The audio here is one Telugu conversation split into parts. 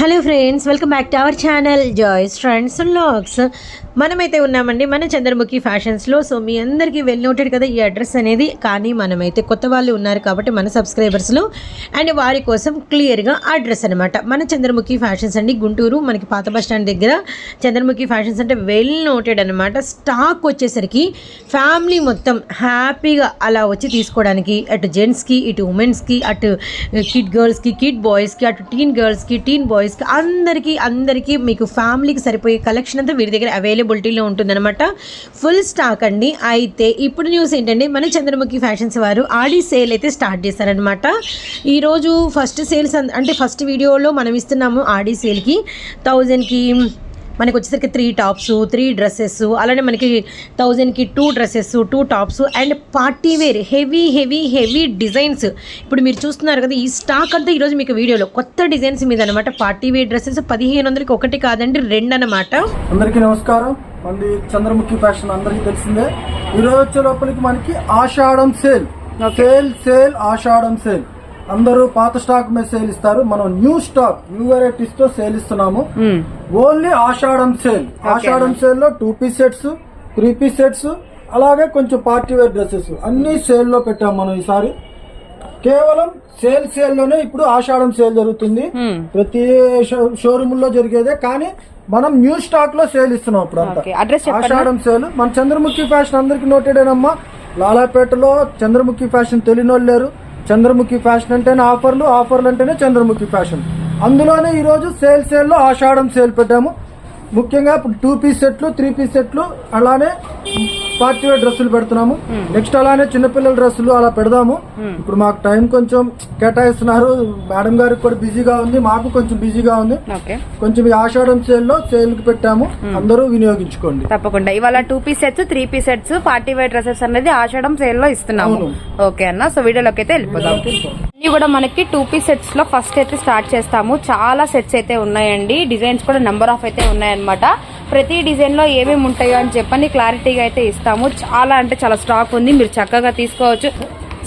Hello friends welcome back to our channel Joys friends vlogs మనమైతే ఉన్నామండి మన చంద్రముఖి ఫ్యాషన్స్లో సో మీ అందరికీ వెల్ నోటెడ్ కదా ఈ అడ్రస్ అనేది. కానీ మనమైతే కొత్త వాళ్ళు ఉన్నారు కాబట్టి మన సబ్స్క్రైబర్స్లో అండ్ వారి కోసం క్లియర్గా అడ్రస్ అనమాట మన చంద్రముఖి ఫ్యాషన్స్ అండి గుంటూరు మనకి పాత బస్ స్టాండ్ దగ్గర. చంద్రముఖి ఫ్యాషన్స్ అంటే వెల్ నోటెడ్ అనమాట స్టాక్ వచ్చేసరికి ఫ్యామిలీ మొత్తం హ్యాపీగా అలా వచ్చి తీసుకోవడానికి. అటు జెంట్స్కి ఇటు ఉమెన్స్కి అటు కిడ్ గర్ల్స్కి కిడ్ బాయ్స్కి అటు టీన్ గర్ల్స్కి టీన్ బాయ్స్ బాయ్స్కి అందరికీ అందరికీ మీకు ఫ్యామిలీకి సరిపోయే కలెక్షన్ అంతా వీరి దగ్గర అవైలబిలిటీలో ఉంటుందన్నమాట. ఫుల్ స్టాక్ అండి. అయితే ఇప్పుడు న్యూస్ ఏంటంటే మన చంద్రముఖి ఫ్యాషన్స్ వారు ఆడి సేల్ అయితే స్టార్ట్ చేశారనమాట ఈరోజు ఫస్ట్ సేల్స్ అంటే ఫస్ట్ వీడియోలో మనం ఇస్తున్నాము ఆడి సేల్కి థౌజండ్కి మనకి వచ్చేసరికి త్రీ టాప్స్ త్రీ డ్రెస్సెస్ అలానే మనకి థౌజండ్కి two dresses two tops and party wear heavy heavy heavy designs ఇప్పుడు మీరు చూస్తున్నారు కదా ఈ స్టాక్ అంతా ఈరోజు మీకు వీడియోలో కొత్త డిజైన్స్ మీద అనమాట పార్టీ వేర్ డ్రెస్సెస్ పదిహేను వందలకి ఒకటి కాదండి రెండు అనమాట అందరికీ నమస్కారం. మంది చంద్రముఖి ఫ్యాషన్ అందరికీ తెలిసిందే. ఈ రోజు వచ్చే లోపలికి మనకి Ashadham sale. Sale sale Ashadham sale. అందరూ పాత స్టాక్ మీద సేల్ ఇస్తారు. మనం న్యూ స్టాక్ న్యూ వెరైటీస్తో సేల్ ఇస్తున్నాము. Only Ashadham sale. ఆషాఢం సేల్లో two piece sets three piece sets అలాగే కొంచెం పార్టీ వేర్ డ్రెస్సెస్. అన్ని సేల్లో పెట్టాం మనం ఈసారి. కేవలం సేల్ సేల్లోనే ఇప్పుడు ఆషాఢం సేల్ జరుగుతుంది. ప్రతి షోరూమ్లో జరిగేదే. కానీ మనం న్యూ స్టాక్లో సేల్ ఇస్తున్నాం ఇప్పుడు. ఆషాఢం సేల్. మన చంద్రముఖి ఫ్యాషన్ అందరికి నోటెడేనమ్మా లాలాపేటలో చంద్రముఖి ఫ్యాషన్ తెలియని వాళ్ళు లేరు. చంద్రముఖి ఫ్యాషన్ అంటేనే ఆఫర్లు ఆఫర్లు అంటేనే చంద్రముఖి ఫ్యాషన్. అందులోనే ఈరోజు సేల్ సేల్లో ఆషాఢం సేల్ పెట్టాము. ముఖ్యంగా ఇప్పుడు టూ పీస్ సెట్లు త్రీ పీస్ సెట్లు అలానే పార్టీ వేర్ డ్రెస్సులు పెడుతున్నాము. నెక్స్ట్ అలానే చిన్నపిల్లల డ్రెస్సులు అలా పెడదాము. ఇప్పుడు మాకు టైం కొంచెం కేటాయిస్తున్నారు. మేడం గారికి కూడా బిజీగా ఉంది. మాకు కొంచెం బిజీగా ఉంది. ఓకే. కొంచెం ఈ ఆషాఢం సేల్లో సేల్కి పెట్టాము అందరూ వినియోగించుకోండి. తప్పకుండా. ఇవాళ two piece sets three piece sets party wear dresses అనేది ఆషాఢం సేల్లో ఇస్తున్నాము. ఓకే అన్న. సో వీడియోలోకి అయితే వెళ్ళిపోదాం. ఇవి కూడా మనకి టూ పీస్ సెట్స్లో ఫస్ట్ అయితే స్టార్ట్ చేస్తాము. చాలా సెట్స్ అయితే ఉన్నాయండి. డిజైన్స్ కూడా నెంబర్ ఆఫ్ అయితే ఉన్నాయన్నమాట. ప్రతి డిజైన్లో ఏమేమి ఉంటాయో అని చెప్పని క్లారిటీగా అయితే ఇస్తాము. చాలా అంటే చాలా స్టాక్ ఉంది. మీరు చక్కగా తీసుకోవచ్చు.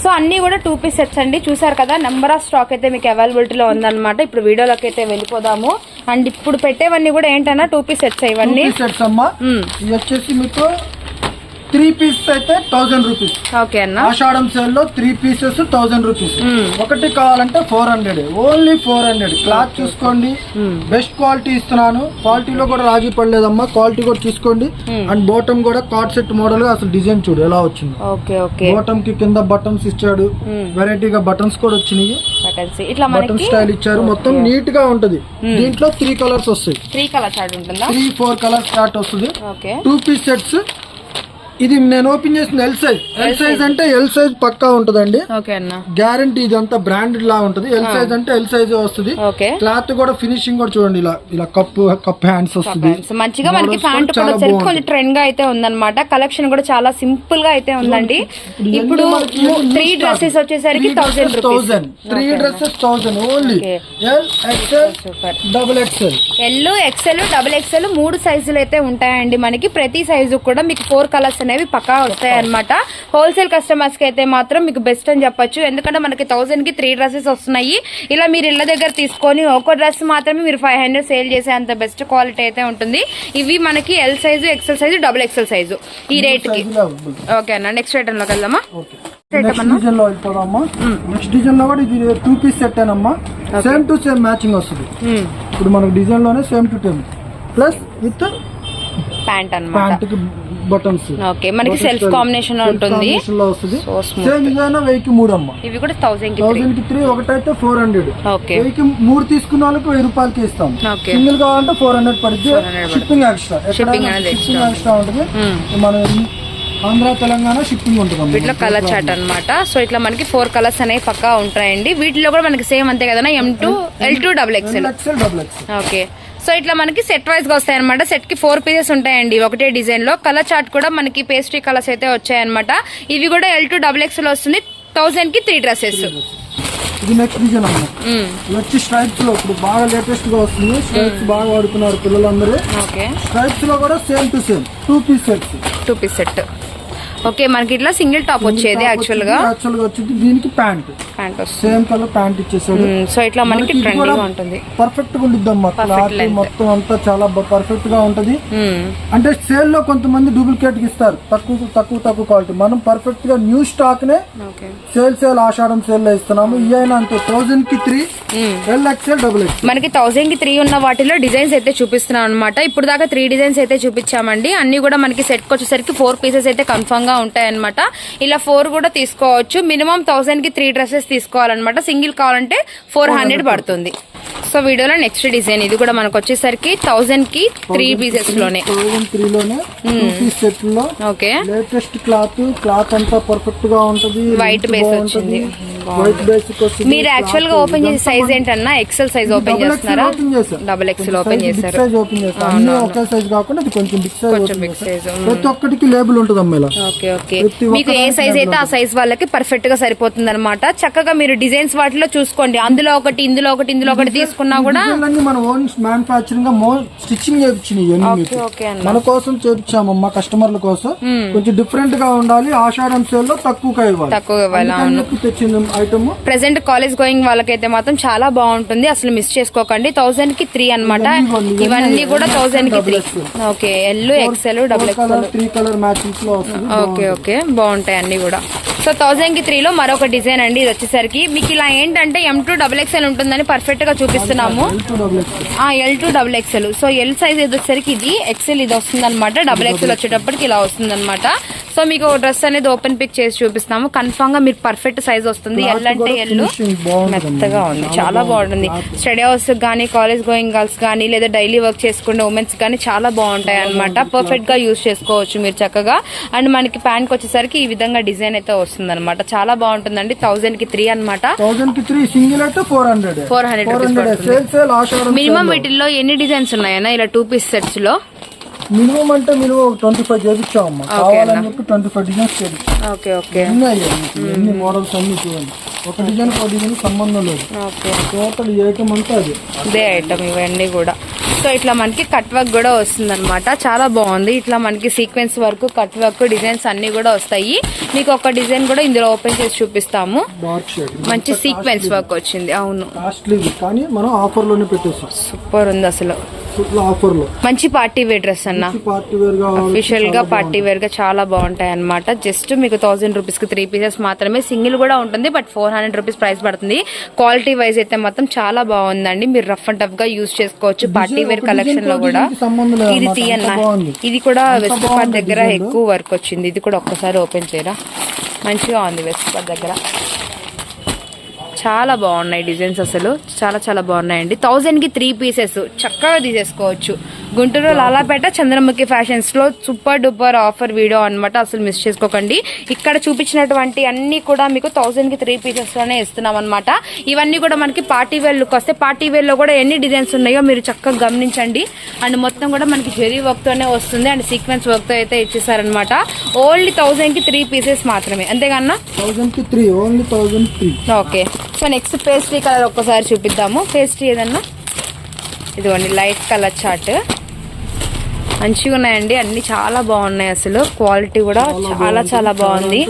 సో అన్ని కూడా టూ పీస్ సెట్స్ అండి. చూసారు కదా నెంబర్ ఆఫ్ స్టాక్ అయితే మీకు అవైలబిలిటీలో ఉందన్నమాట. ఇప్పుడు వీడియోలోకి అయితే వెళ్ళిపోదాము. అండ్ ఇప్పుడు పెట్టేవన్నీ కూడా ఏంటన్నా టూ పీస్ సెట్స్ ఇవన్నీ. సెట్స్ అమ్మా. వచ్చేసి మీకు త్రీ పీస్ అయితే థౌసండ్ రూపీస్. ఓకే అన్న. ఆషాఢం సేల్లో త్రీ పీసెస్ థౌసండ్ రూపీస్. ఒకటి కావాలంటే four hundred. Only four hundred. Cloth చూసుకోండి. బెస్ట్ క్వాలిటీ ఇస్తున్నాను. క్వాలిటీలో కూడా రాజీ పడలేదమ్మా. క్వాలిటీ కూడా చూసుకోండి. అండ్ బాటమ్ కూడా కార్డ్ సెట్ మోడల్ అసలు డిజైన్ చూడు ఎలా వచ్చింది. Okay okay. బాటమ్కి కింద బటన్స్ ఇచ్చాడు. వెరైటీగా బటన్స్ కూడా వచ్చినాయి. ఇట్లా బటన్ స్టైల్ ఇచ్చారు. మొత్తం నీట్గా ఉంటది. దీంట్లో త్రీ కలర్స్ వస్తాయి. త్రీ కలర్ చార్ట్ ఉంటుందా? త్రీ ఫోర్ కలర్ స్టార్ట్ వస్తుంది. టూ పీస్ సెట్స్ ఇది నేను ఓపెన్ చేసిన ఎల్ సైజ్ ఎల్ సైజ్ అంటే ఎల్ సైజ్ పక్కా ఉంటదండి. ఓకే అన్న. గ్యారంటీ ఇది అంతా బ్రాండెడ్ లా ఉంటది. ఎల్ సైజ్ అంటే ఎల్ సైజ్ వస్తుంది. క్లాత్ కూడా ఫినిషింగ్ కూడా చూడండి ఇలా ఇలా కప్పు కప్ హ్యాండ్స్ వస్తుంది. మంచిగా మనకి ప్యాంట్ కూడా. కొంచెం ట్రెండ్గా అయితే ఉందన్నమాట. కలెక్షన్ కూడా చాలా సింపుల్గా అయితే ఉందండి. ఇప్పుడు త్రీ డ్రెస్సెస్ వచ్చేసరికి thousand thousand three dresses thousand only. L XL double XL L XL double XL మూడు సైజులు అయితే ఉంటాయండి మనకి. ప్రతి సైజు కూడా మీకు ఫోర్ కలర్స్ అనేవి పక్కా వస్తాయి అనమాట హోల్సేల్ కస్టమర్స్కి అయితే మాత్రం మీకు బెస్ట్ అని చెప్పొచ్చు. ఎందుకంటే మనకి థౌసండ్కి త్రీ డ్రెస్సెస్ వస్తున్నాయి. ఇలా మీరు ఇళ్ళ దగ్గర తీసుకొని ఒక డ్రెస్ మాత్రమే మీరు ఫైవ్ హండ్రెడ్ సేల్ చేసే అంత బెస్ట్ క్వాలిటీ అయితే ఉంటుంది. ఇవి మనకి L size XL size double XL size ఈ రేట్కి. ఓకే అన్న నెక్స్ట్లోకి వెళ్దామా? నెక్స్ట్ డిజైన్లో వెళ్ళిపోదామా? నెక్స్ట్ డిజైన్లో కూడా ఇది టూ పీస్ సెట్ అనమ్మా సేమ్ టు సేమ్ మ్యాచింగ్ వస్తుంది. మ్మ్. ఇప్పుడు మనకు డిజైన్లోనే same to same plus with ప్యాంట్కి buttons. Okay మనకి సెల్ఫ్ కాంబినేషన్లో ఉంటుంది సేమ్ ఇదైనా వెయ్యికి మూడు అమ్మ. ఇవి కూడా థౌసండ్ థౌసండ్కి త్రీ ఒకటైతే ఫోర్ హండ్రెడ్ ఓకే. వెయ్యికి మూడు తీసుకున్న వాళ్ళకి వెయ్యి రూపాయలకి ఇస్తాం. సింగిల్ కావాలంటే ఫోర్ హండ్రెడ్ పడుతుంది 400 షిప్పింగ్ ఎక్స్ట్రా షిప్పింగ్ ఎక్స్ట్రా ఉంటుంది. మన ఆంధ్ర తెలంగాణ షిప్పింగ్ ఉంటుంది వీటిలో కలర్ చాట్ అన్నమాట. సో ఇట్లా మనకి ఫోర్ కలర్స్ అనేవి పక్కా ఉంటాయండి. వీటిలో కూడా మనకి సేమ్ అంతే కదా M two L two double XL okay so ఇట్లా మనకి సెట్ వైజ్గా వస్తాయి అనమాట సెట్కి ఫోర్ పీసెస్ ఉంటాయండి ఒకటే డిజైన్లో. కలర్ చార్ట్ కూడా మనకి పేస్ట్రీ కలర్స్ అయితే వచ్చాయన్నమాట. ఇవి కూడా ఎల్ టూ డబుల్ ఎక్స్ఎల్ వస్తుంది. థౌసండ్కి త్రీ డ్రెస్సెస్ ఇది నెక్స్ట్ డిజైన్ అమ్మ ఇది వచ్చి స్ట్రైప్స్లో ఇప్పుడు బాగా లేటెస్ట్గా వస్తుంది. స్ట్రైప్స్ బాగా వాడుతున్నారు పిల్లలందరూ. ఓకే. స్ట్రైప్స్లో కూడా same to same two piece sets two piece set okay మనకి ఇట్లా సింగిల్ టాప్ వచ్చేది యాక్చువల్గా. యాక్చువల్గా వచ్చింది. దీనికి pant. Pant same colour pant ఇచ్చేసాడు. సో ఇట్లా మనకి ట్రెండింగ్ ఉంటుంది. పర్ఫెక్ట్గా ఉండిద్ది అమ్మా క్లాత్. మొత్తం అంతా చాలా పర్ఫెక్ట్గా ఉంటది. మ్మ్. అంటే సేల్లో కొంతమంది డూప్లికేట్ ఇస్తారు. తక్కువ తక్కువ తక్కువ క్వాలిటీ మనం పర్ఫెక్ట్గా న్యూ స్టాక్ నే ఓకే సేల్ సేల్ ఆషాఢం సేల్లో ఇస్తున్నాము. ఈ అయినా అంతే. థౌసండ్కి three L XL double X మనకి థౌసండ్కి త్రీ ఉన్న వాటిలో డిజైన్స్ అయితే చూపిస్తున్నాం అనమాట ఇప్పుడు దాకా త్రీ డిజైన్స్ అయితే చూపించామండి. అన్ని కూడా మనకి సెట్ వచ్చేసరికి ఫోర్ పీసెస్ అయితే కన్ఫర్మ్గా ఉంటాయన్నమాట. ఇలా ఫోర్ కూడా తీసుకోవచ్చు. మినిమం థౌసండ్కి త్రీ డ్రెస్సెస్ తీసుకోవాలన్నమాట. సింగిల్ కావాలంటే ఫోర్ హండ్రెడ్ పడుతుంది. సో వీడియోలో నెక్స్ట్ డిజైన్ ఇది కూడా మనకు వచ్చేసరికి థౌసండ్కి త్రీ పీసెస్లోనే. ఓకే లేటెస్ట్ క్లాత్ క్లాత్ అంతా పర్ఫెక్ట్గా ఉంటది వచ్చింది. వైట్ బేసిక్ వస్తుంది మీరు యాక్చువల్గా ఓపెన్ చేసే సైజ్ ఏంటన్నా? ఎక్సెల్ సైజ్ ఓపెన్ చేస్తున్నారా? డబుల్ ఎక్సెల్ ఓపెన్ చేశారు. సైజ్ ఓపెన్ చేస్తారు అన్ని ఒకే సైజ్ కాకుండా ఇది కొంచెం బిగ్ సైజ్ కొంచెం ఓపెన్ బిగ్ చేస్తారు సైజ్ ప్రతి ఒక్కటికి లేబుల్ ఉంటుంది అమ్మ ఇలా ఓకే. ఓకే మీకు ఏ సైజ్ అయితే ఆ సైజ్ వాళ్ళకి పర్ఫెక్ట్గా సరిపోతుంది అనమాట చక్కగా మీరు డిజైన్స్ వాటిలో చూసుకోండి. అందులో ఒకటి ఇందులో ఒకటి ఇందులో ఒకటి తీసుకున్నా కూడా మన ఓన్ మ్యానుఫాక్చరింగ్గా మో స్టిచ్చింగ్ చేయించినాయి మన కోసం చేపించాము మా కస్టమర్ల కోసం. కొంచెం డిఫరెంట్గా ఉండాలి ఆషాఢం సేల్లో తక్కువగా ఇవ్వాలి. తక్కువ ఇవ్వాలి తెచ్చిన ఐటమ్ ప్రెసెంట్ కాలేజ్ గోయింగ్ వాళ్ళకైతే మాత్రం చాలా బాగుంటుంది. అసలు మిస్ చేసుకోకండి. థౌసండ్కి త్రీ అనమాట ఇవన్నీ కూడా థౌసండ్కి three okay L XL double XL three colour మ్యాచింగ్స్లో okay okay. బాగుంటాయి అన్ని కూడా. సో థౌసండ్కి త్రీలో మరొక డిజైన్ అండి ఇది వచ్చేసరికి. మీకు ఇలా ఏంటంటే ఎం టూ డబుల్ ఎక్స్ఎల్ ఉంటుందని పర్ఫెక్ట్గా చూపిస్తున్నాము. L to double XL so L size ఇది వచ్చేసరికి ఇది ఎక్స్ఎల్ ఇది వస్తుంది అనమాట డబుల్ ఎక్స్ఎల్ వచ్చేటప్పటికి ఇలా వస్తుంది అనమాట సో మీకు డ్రెస్ అనేది ఓపెన్ పిక్ చేసి చూపిస్తాము కన్ఫామ్గా మీకు పర్ఫెక్ట్ సైజ్ వస్తుంది. ఎల్ అంటే ఎల్ మెత్తగా ఉంది. చాలా బాగుంటుంది. స్టడీ హౌస్ కానీ కాలేజ్ గోయింగ్ గర్ల్స్ కానీ లేదా డైలీ వర్క్ చేసుకునే ఉమెన్స్ కానీ చాలా బాగుంటాయి అనమాట పర్ఫెక్ట్గా యూస్ చేసుకోవచ్చు మీరు చక్కగా. అండ్ మనకి ప్యాంట్ వచ్చేసరికి ఈ విధంగా డిజైన్ అయితే వస్తుంది. అనమాట చాలా బాగుంటుందండి. థౌసండ్కి త్రీ అనమాట థౌసండ్కి three single four hundred 400 four hundred minimum వీటిల్లో ఎన్ని డిజైన్స్ ఉన్నాయన్నా ఇలా టూ పీస్ సెట్స్లో? మినిమం అంటే మినిమం ట్వంటీ ఫైవ్ చేపించామమ్మా కావాలని చెప్పి ట్వంటీ ఫైవ్ డిజైన్స్ చేపించాం ఓకే. ఓకే మీకు? ఎన్ని మోడల్స్ అన్ని చూడండి. ఒక డిజైన్ ఒక డిజైన్ సంబంధం లేదు. ఓకే. టోటల్ ఐటమ్ అంతా అది. ఇదే ఐటమ్ ఇవన్నీ కూడా. సో ఇట్లా మనకి కట్ వర్క్ కూడా వస్తుంది అనమాట చాలా బాగుంది. ఇట్లా మనకి sequence work cut work designs అన్ని కూడా వస్తాయి. మీకు ఒక డిజైన్ కూడా ఇందులో ఓపెన్ చేసి చూపిస్తాము. మంచి సీక్వెన్స్ వర్క్ వచ్చింది. అవును. కాస్ట్లీ కానీ మనం ఆఫర్లోనే పెట్టేసాం. సూపర్ ఉంది అసలు. మంచి పార్టీ వేర్ డ్రెస్ అన్న. పార్టీ వేర్గా అఫీషియల్గా పార్టీ వేర్గా చాలా బాగుంటాయి అనమాట జస్ట్ మీకు థౌసండ్ రూపీస్కి త్రీ పీసెస్ మాత్రమే. సింగిల్ కూడా ఉంటుంది but four hundred rupees price పడుతుంది. క్వాలిటీ వైజ్ అయితే మాత్రం చాలా బాగుందండి. మీరు రఫ్ అండ్ టఫ్గా యూస్ చేసుకోవచ్చు పార్టీ వేర్ కలెక్షన్లో కూడా. ఇది. తీయన్న. ఇది కూడా వెస్ట్ పార్ట్ బాగుంది దగ్గర. ఎక్కువ వర్క్ వచ్చింది. ఇది కూడా ఒక్కసారి ఓపెన్ చేయరా? మంచిగా ఉంది వెస్ట్ పార్ట్ దగ్గర. చాలా బాగున్నాయి డిజైన్స్ అసలు. చాలా చాలా బాగున్నాయండి. థౌజండ్కి త్రీ పీసెస్. చక్కగా తీసేసుకోవచ్చు. గుంటూరు లాలాపేట చంద్రముఖి ఫ్యాషన్స్లో సూపర్ డూపర్ ఆఫర్ వీడియో అన్నమాట. అసలు మిస్ చేసుకోకండి. ఇక్కడ చూపించినటువంటి అన్ని కూడా మీకు థౌజండ్కి త్రీ పీసెస్లోనే ఇస్తున్నాం అనమాట ఇవన్నీ కూడా మనకి పార్టీ వేర్ లుక్ వస్తే పార్టీ వేర్లో కూడా ఎన్ని డిజైన్స్ ఉన్నాయో మీరు చక్కగా గమనించండి. అండ్ మొత్తం కూడా మనకి జెరీ వర్క్ తోనే వస్తుంది. అండ్ సీక్వెన్స్ వర్క్తో అయితే ఇచ్చేసారనమాట ఓన్లీ థౌజండ్కి త్రీ పీసెస్ మాత్రమే. అంతేగాన్నా థౌసండ్కి three only thousand three. Okay. So next pastry colour ఒక్కసారి చూపిద్దాము. పేస్ట్రీ ఏదన్నా? ఇదిగోండి లైట్ కలర్ చార్ట్ మంచిగా ఉన్నాయండి అన్ని చాలా బాగున్నాయి అసలు. క్వాలిటీ కూడా చాలా చాలా బాగుంది.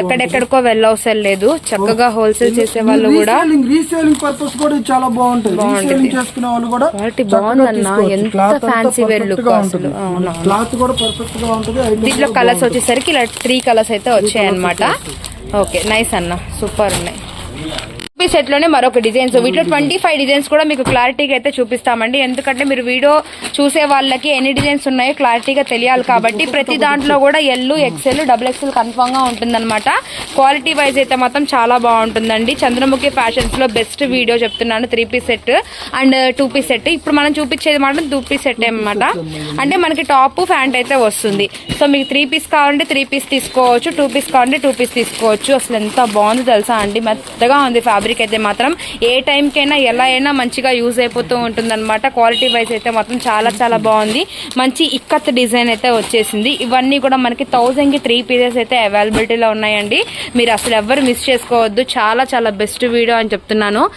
ఎక్కడెక్కడికో వెళ్ళవసరం లేదు. చక్కగా హోల్సేల్ చేసే వాళ్ళు కూడా రీసేలింగ్ రీసేలింగ్ పర్పస్ కూడా ఇది చాలా బాగుంటుంది. రీసేలింగ్ చేసుకునే వాళ్ళు కూడా క్వాలిటీ చక్కగా బాగుందన్న. తీసుకోవచ్చు. ఎంత ఫ్యాన్సీ వేర్ లుక్గా అసలు. ఉంటుంది. అవును? క్లాత్ కూడా పర్ఫెక్ట్గా ఉంటుంది. item దీంట్లో కలర్స్. వచ్చేసరికి ఇలా త్రీ కలర్స్ అయితే వచ్చాయి అనమాట ఓకే నైస్ అన్న. సూపర్ ఉన్నాయి. సెట్లోనే మరొక డిజైన్స్ వీటిలో ట్వంటీ ఫైవ్ డిజైన్స్ కూడా మీకు క్లారిటీగా అయితే చూపిస్తామండి. ఎందుకంటే మీరు వీడియో చూసే వాళ్ళకి ఎన్ని డిజైన్స్ ఉన్నాయో క్లారిటీగా తెలియాలి కాబట్టి ప్రతి దాంట్లో కూడా ఎల్ ఎక్సెల్ డబుల్ ఎక్సెల్ కన్ఫామ్గా ఉంటుందన్నమాట. క్వాలిటీ వైజ్ అయితే మాత్రం చాలా బాగుంటుందండి. చంద్రముఖి ఫ్యాషన్స్లో బెస్ట్ వీడియో చెప్తున్నాను. Three piece set and two piece set ఇప్పుడు మనం చూపించేది మాత్రం టూ పీస్ సెట్ అనమాట అంటే మనకి టాప్ ప్యాంట్ అయితే వస్తుంది. సో మీకు త్రీ పీస్ కావాలంటే త్రీ పీస్ తీసుకోవచ్చు. టూ పీస్ కావాలంటే టూ పీస్ తీసుకోవచ్చు. అసలు ఎంత బాగుంది తెలుసా అండి. మెత్తగా ఉంది ఫ్యాబ్రిక్ అయితే మాత్రం ఏ టైంకైనా ఎలా అయినా మంచిగా యూజ్ అయిపోతూ ఉంటుంది క్వాలిటీ వైజ్ అయితే మాత్రం చాలా చాలా బాగుంది. మంచి ఇక్కత్ డిజైన్ అయితే వచ్చేసింది. ఇవన్నీ కూడా మనకి థౌజండ్కి త్రీ పీసెస్ అయితే అవైలబిలిటీలో ఉన్నాయండి. మీరు అసలు ఎవరు మిస్ చేసుకోవద్దు. చాలా చాలా బెస్ట్ వీడియో అని చెప్తున్నాను.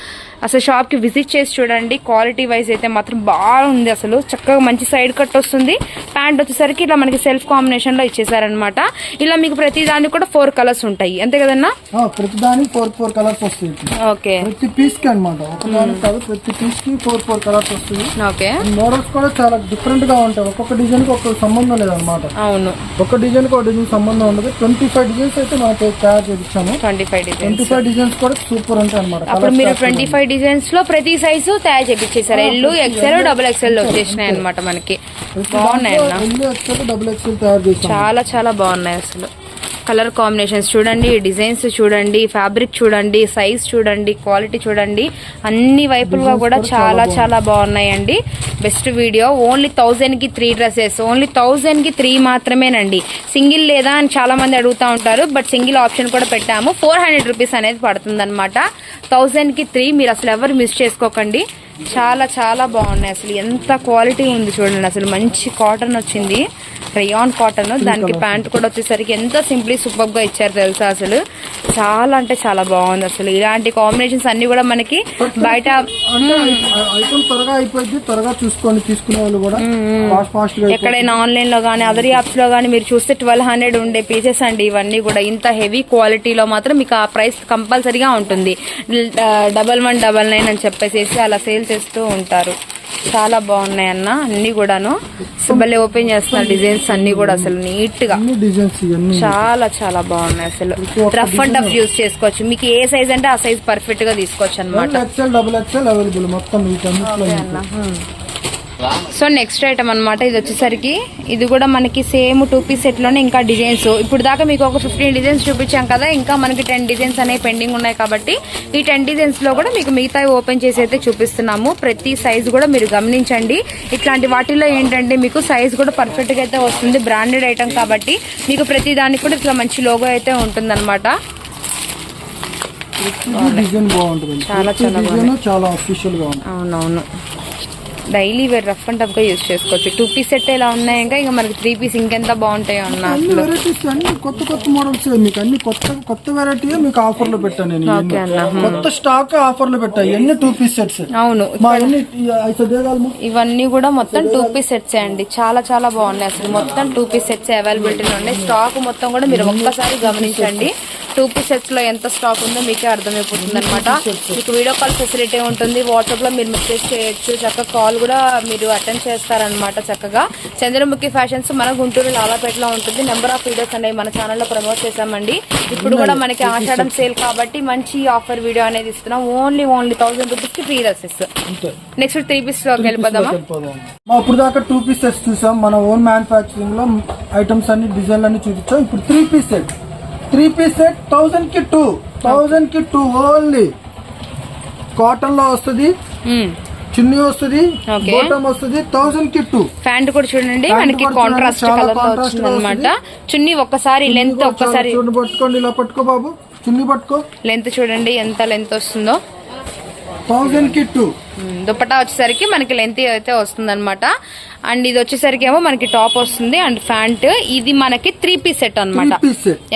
అసలు షాప్కి విజిట్ చేసి చూడండి. క్వాలిటీ వైజ్ అయితే మాత్రం బాగుంది అసలు. చక్కగా మంచి సైడ్ కట్ వస్తుంది. ప్యాంట్ వచ్చేసరికి ఇలా మనకి సెల్ఫ్ కాంబినేషన్లో ఇచ్చేసారనమాట ఇలా మీకు ప్రతి దానికి కూడా ఫోర్ కలర్స్ ఉంటాయి. అంతే కదన్నా? ప్రతి దానికి ఫోర్ ఫోర్ కలర్స్ వస్తాయి ఇట్లా. ఓకే. ప్రతి పీస్కి అనమాట ఒక దానికి కాదు ప్రతి పీస్కి ఫోర్ ఫోర్ కలర్స్ వస్తాయి. ఓకే. మోడల్స్ కూడా చాలా డిఫరెంట్గా ఉంటాయి. ఒక్కొక్క డిజైన్కి ఒక్కొక్క సంబంధం లేదనమాట అవును. ఒక డిజైన్కి ఒక డిజైన్ సంబంధం ఉండదు. ట్వంటీ ఫైవ్ డిజైన్స్ అయితే మనకి తయారు చేయించాము twenty five designs twenty five designs కూడా సూపర్ ఉంటాయి అనమాట అప్పుడు మీరు ట్వంటీ ఫైవ్ డిజైన్స్లో ప్రతి సైజు తయారు చేపించేసారు ఎల్లు ఎక్సెల్ డబుల్ ఎక్సెల్ వచ్చేసినాయి అనమాట మనకి. బాగున్నాయి అన్న చాలా చాలా బాగున్నాయి అసలు. కలర్ కాంబినేషన్స్ చూడండి డిజైన్స్ చూడండి ఫ్యాబ్రిక్ చూడండి సైజ్ చూడండి క్వాలిటీ చూడండి అన్ని వైపులుగా కూడా చాలా చాలా బాగున్నాయండి. బెస్ట్ వీడియో ఓన్లీ థౌజండ్కి త్రీ డ్రెస్సెస్ ఓన్లీ థౌజండ్కి త్రీ మాత్రమేనండి. సింగిల్ లేదా అని చాలా మంది అడుగుతా ఉంటారు బట్ సింగిల్ ఆప్షన్ కూడా పెట్టాము. ఫోర్ హండ్రెడ్ రూపీస్ అనేది పడుతుంది అనమాట థౌజండ్కి త్రీ మీరు అసలు ఎవరు మిస్ చేసుకోకండి. చాలా చాలా బాగున్నాయి అసలు. ఎంత క్వాలిటీ ఉంది చూడండి అసలు మంచి కాటన్ వచ్చింది. రేయాన్ కాటన్ దానికి ప్యాంట్ కూడా వచ్చేసరికి ఎంత సింప్లీ సూపర్గా ఇచ్చారు తెలుసా అసలు? చాలా అంటే చాలా బాగుంది అసలు. ఇలాంటి కాంబినేషన్స్ అన్ని కూడా మనకి బయట త్వరగా అయిపోయింది త్వరగా చూసుకోండి తీసుకునే వాళ్ళు కూడా ఎక్కడైనా ఆన్లైన్లో కానీ అదర్ యాప్స్లో కానీ మీరు చూస్తే ట్వెల్వ్ హండ్రెడ్ ఉండే పీసెస్ అండి ఇవన్నీ కూడా. ఇంత హెవీ క్వాలిటీలో మాత్రం మీకు ఆ ప్రైస్ కంపల్సరీగా ఉంటుంది. డబల్ వన్ డబల్ నైన్ అని చెప్పేసి అలా సేల్ చేస్తూ ఉంటారు. చాలా బాగున్నాయి అన్న అన్ని కూడాను. భలే ఓపెన్ చేస్తున్నారు డిజైన్స్ అన్ని కూడా అసలు నీట్గా చాలా చాలా బాగున్నాయి అసలు. రఫ్ అండ్ టఫ్ యూస్ చేసుకోవచ్చు. మీకు ఏ సైజ్ అంటే ఆ సైజ్ పర్ఫెక్ట్గా తీసుకోవచ్చు అనమాట సో నెక్స్ట్ ఐటమ్ అన్నమాట ఇది వచ్చేసరికి. ఇది కూడా మనకి సేమ్ టూ పీస్ సెట్లోనే ఇంకా డిజైన్స్. ఇప్పుడు దాకా మీకు ఒక ఫిఫ్టీన్ డిజైన్స్ చూపించాం కదా ఇంకా మనకి టెన్ డిజైన్స్ అనేవి పెండింగ్ ఉన్నాయి కాబట్టి ఈ టెన్ డిజైన్స్లో కూడా మీకు మిగతా ఓపెన్ చేసి అయితే చూపిస్తున్నాము. ప్రతి సైజ్ కూడా మీరు గమనించండి. ఇట్లాంటి వాటిలో ఏంటంటే మీకు సైజ్ కూడా పర్ఫెక్ట్గా అయితే వస్తుంది బ్రాండెడ్ ఐటమ్ కాబట్టి. మీకు ప్రతి దానికి కూడా ఇట్లా మంచి లోగో అయితే ఉంటుందన్నమాట. చాలా చాలా అవునవును. డైలీ వేర్ రఫ్ అండ్ టఫ్గా యూస్ చేసుకోవచ్చు. టూ పీస్ సెట్ ఎలా ఉన్నాయి ఇంకా ఇంకా మనకి త్రీ పీస్ ఇంకెంత బాగుంటాయో అన్న అన్ని అసలు. వెరైటీస్ అన్ని కొత్త కొత్త మోడల్స్ మీకు అన్ని కొత్త కొత్త వెరైటీ మీకు పెట్టాను నేను కొత్త స్టాక్ టూ పీస్ సెట్స్ అవును. ఇవన్నీ కూడా మొత్తం టూ పీస్ సెట్స్ అండి. చాలా చాలా బాగున్నాయి అసలు. మొత్తం టూ పీస్ సెట్స్ అవైలబిలిటీలో ఉన్నాయి. స్టాక్ మొత్తం కూడా మీరు ఒక్కసారి గమనించండి. టూ పీస్ సెట్స్లో ఎంత స్టాక్ ఉందో మీకే అర్థమైపోతుంది అనమాట మీకు వీడియో కాల్ ఫెసిలిటీ ఉంటుంది. వాట్సాప్లో మీరు మెసేజ్ చేయొచ్చు. చక్కగా కాల్ కూడా మీరు అటెండ్ చేస్తారనమాట చక్కగా. చంద్రముఖి ఫ్యాషన్స్ మన గుంటూరు లాలాపేటలో ఉంటుంది. నెంబర్ ఆఫ్ వీడియోస్ అనేవి మన ఛానల్లో ప్రమోట్ చేశామండి. ఇప్పుడు కూడా మనకి ఆషాఢం సేల్ కాబట్టి మంచి ఆఫర్ వీడియో అనేది ఇస్తున్నాం. ఓన్లీ ఓన్లీ థౌసండ్ రూపీస్కి ఫ్రీ డ్రెస్సెస్ నెక్స్ట్ త్రీ పీస్లోకి వెళ్ళిపోదామా? ఇప్పుడు దాకా టూ పీస్ సెట్స్ చూసాం. మన ఓన్ మ్యానుఫాక్చరింగ్లో ఐటమ్స్ అన్ని డిజైన్లు అన్ని చూపించాం. ఇప్పుడు three piece set three piece set థౌసండ్కి two థౌసండ్కి టూ ఓన్లీ కాటన్లో వస్తుంది. మ్మ్. చున్నీ వస్తుంది. బోటమ్ వస్తుంది థౌసండ్కి టూ ప్యాంట్ కూడా చూడండి మనకి కాంట్రాస్ట్ కలర్ వచ్చింది అనమాట చున్నీ ఒక్కసారి లెంత్ ఒక్కసారి. పట్టుకోండి ఇలా పట్టుకో బాబు. చున్నీ పట్టుకో. లెంత్ చూడండి ఎంత లెంత్ వస్తుందో. థౌసండ్కి టూ మ్మ్. దుపట్టా వచ్చేసరికి మనకి లెంత్ అయితే వస్తుంది అనమాట అండ్ ఇది వచ్చేసరికి ఏమో మనకి టాప్ వస్తుంది అండ్ ప్యాంట్ ఇది మనకి త్రీ పీస్ సెట్ అనమాట